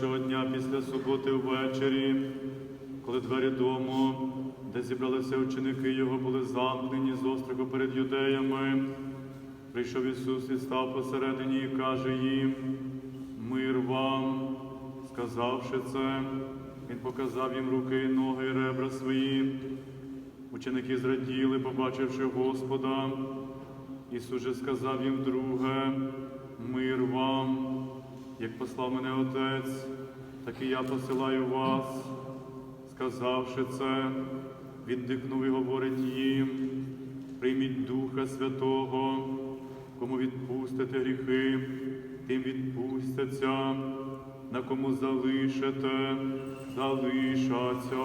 першого дня після суботи ввечері, коли двері дому, де зібралися ученики його, були замкнені з остраху перед юдеями, прийшов Ісус і став посередині і каже їм, мир вам, сказавши це, Він показав їм руки і ноги, і ребра свої. Ученики зраділи, побачивши Господа. Ісус же сказав їм друге, послав мене Отець, так і я посилаю вас. Сказавши це, він дихнув і говорить їм, прийміть Духа Святого, кому відпустите гріхи, тим відпустяться, на кому залишите, залишаться.